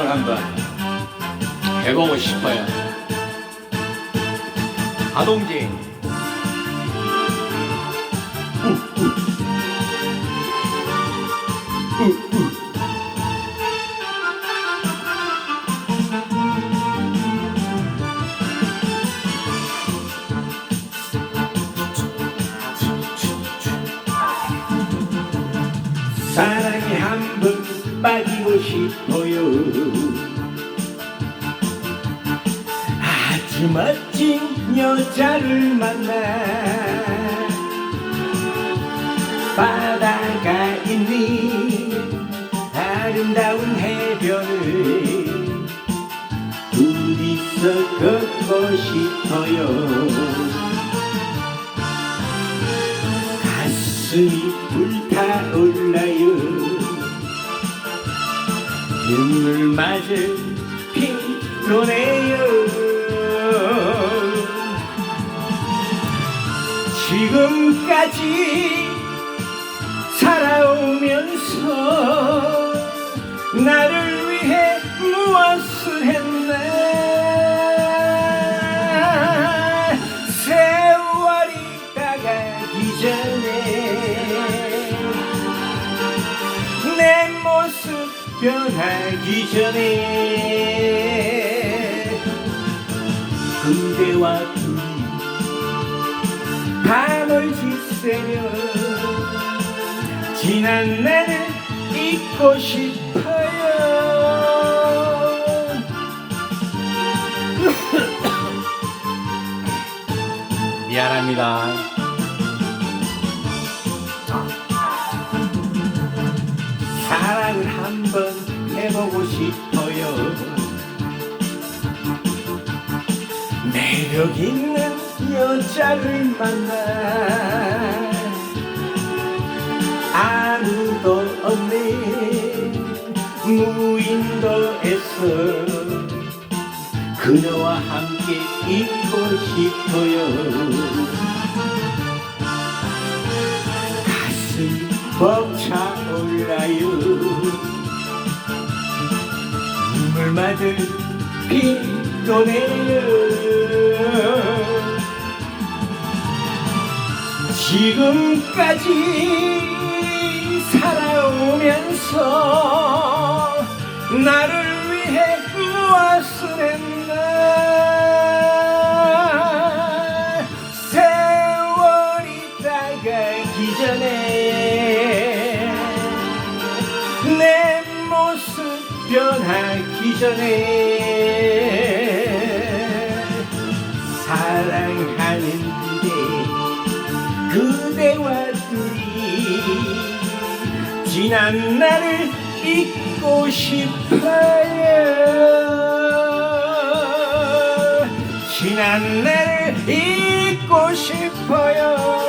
한번 해보고 싶어요. 아동지. 사랑에 한번 빠지고 싶어요. 아주 멋진 여자를 만나 바다가 있는 아름다운 해변을 둘이서 걷고 싶어요. 가슴이 불타올라요 눈물마저 피도네요. 지금까지 살아오면서 나를 위해 무엇을 했나? 세월이 다가기 전에 변하기 전에 그대와 밤을 지새며 지난 날을 잊고 싶어요 미안합니다. 한번 해보고 싶어요. 매력 있는 여자를 만나 아무도 없는 무인도에서 그녀와 함께 있고 싶어요. 가슴이 벅차올라요. 눈 물마저 피도네요. 지금까지 살아오면서 나를 위해 무엇을 했나 세월이 다가기 전에 변하기 전에 사랑하는 그대 그대와 둘이 지난 날을 잊고 싶어요. 지난 날을 잊고 싶어요